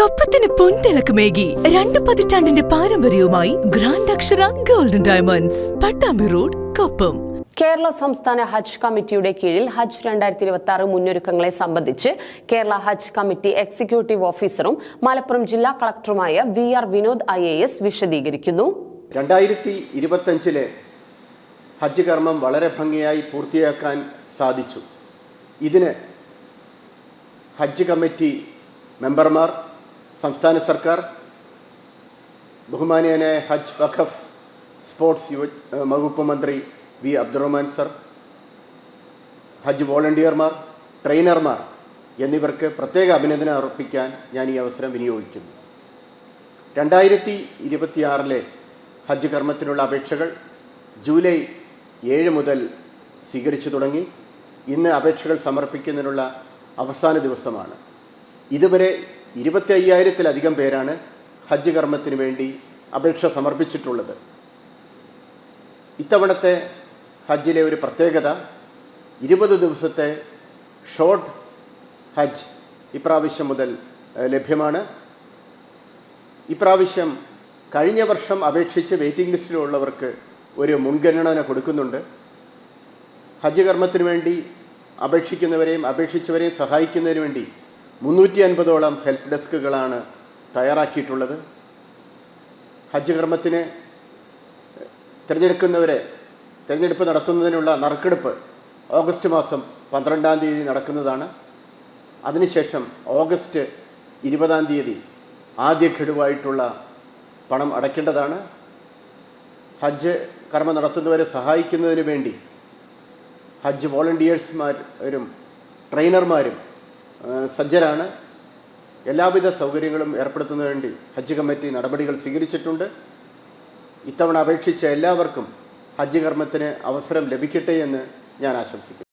കൊപ്പത്തിന് പൊൻതിളക്കമേകി രണ്ട് പതിറ്റാണ്ടിന്റെ പാരമ്പര്യവുമായി grand Akshara golden diamonds Pattambi road Koppam. Kerala സംസ്ഥാന ഹജ്ജ് കമ്മിറ്റിയുടെ കീഴിൽ ഹജ്ജ് രണ്ടായിരത്തി ഇരുപത്തി ആറ് മുന്നൊരുക്കങ്ങളെ സംബന്ധിച്ച് കേരള ഹജ്ജ് കമ്മിറ്റി എക്സിക്യൂട്ടീവ് ഓഫീസറും മലപ്പുറം ജില്ലാ കളക്ടറുമായ V R Vinod I A S വിശദീകരിക്കുന്നു. രണ്ടായിരത്തി ഇരുപത്തഞ്ചിലെ ഹജ്ജ് കർമ്മം വളരെ ഭംഗിയായി പൂർത്തിയാക്കാൻ സാധിച്ചു. ഇതിന് ഹജ്ജ് കമ്മിറ്റി മെമ്പർമാർ സംസ്ഥാന സർക്കാർ ബഹുമാനിയനായ ഹജ്ജ് വഖഫ് സ്പോർട്സ് യുവ വകുപ്പ് മന്ത്രി വി അബ്ദുറഹ്മാൻ സർ ഹജ്ജ് വോളണ്ടിയർമാർ ട്രെയിനർമാർ എന്നിവർക്ക് പ്രത്യേക അഭിനന്ദനം അർപ്പിക്കാൻ ഞാൻ ഈ അവസരം വിനിയോഗിക്കുന്നു. രണ്ടായിരത്തി ഇരുപത്തിയാറിലെ ഹജ്ജ് കർമ്മത്തിനുള്ള അപേക്ഷകൾ ജൂലൈ ഏഴ് മുതൽ സ്വീകരിച്ചു തുടങ്ങി. ഇന്ന് അപേക്ഷകൾ സമർപ്പിക്കുന്നതിനുള്ള അവസാന ദിവസമാണ്. ഇതുവരെ ഇരുപത്തി അയ്യായിരത്തിലധികം പേരാണ് ഹജ്ജ് കർമ്മത്തിന് വേണ്ടി അപേക്ഷ സമർപ്പിച്ചിട്ടുള്ളത്. ഇത്തവണത്തെ ഹജ്ജിലെ ഒരു പ്രത്യേകത ഇരുപത് ദിവസത്തെ ഷോർട്ട് ഹജ്ജ് ഇപ്രാവശ്യം മുതൽ ലഭ്യമാണ്. ഇപ്രാവശ്യം കഴിഞ്ഞ വർഷം അപേക്ഷിച്ച് വെയിറ്റിംഗ് ലിസ്റ്റിലുള്ളവർക്ക് ഒരു മുൻഗണന കൊടുക്കുന്നുണ്ട്. ഹജ്ജ് കർമ്മത്തിന് വേണ്ടി അപേക്ഷിക്കുന്നവരെയും അപേക്ഷിച്ചവരെയും സഹായിക്കുന്നതിന് വേണ്ടി മുന്നൂറ്റി അൻപതോളം ഹെൽപ്പ് ഡെസ്കുകളാണ് തയ്യാറാക്കിയിട്ടുള്ളത്. ഹജ്ജ് കർമ്മത്തിന് തിരഞ്ഞെടുക്കുന്നവരെ തിരഞ്ഞെടുപ്പ് നടത്തുന്നതിനുള്ള നറുക്കെടുപ്പ് ഓഗസ്റ്റ് മാസം പന്ത്രണ്ടാം തീയതി നടക്കുന്നതാണ്. അതിനുശേഷം ഓഗസ്റ്റ് ഇരുപതാം തീയതി ആദ്യ ഘടുവായിട്ടുള്ള പണം അടയ്ക്കേണ്ടതാണ്. ഹജ്ജ് കർമ്മം നടത്തുന്നവരെ സഹായിക്കുന്നതിന് വേണ്ടി ഹജ്ജ് വോളണ്ടിയേഴ്സ്മാരും ട്രെയിനർമാരും സജ്ജരാണ്. എല്ലാവിധ സൗകര്യങ്ങളും ഏർപ്പെടുത്തുന്നതിന് വേണ്ടി ഹജ്ജ് കമ്മിറ്റി നടപടികൾ സ്വീകരിച്ചിട്ടുണ്ട്. ഇത്തവണ അപേക്ഷിച്ച എല്ലാവർക്കും ഹജ്ജ് കർമ്മത്തിന് അവസരം ലഭിക്കട്ടെ എന്ന് ഞാൻ ആശംസിക്കുന്നു.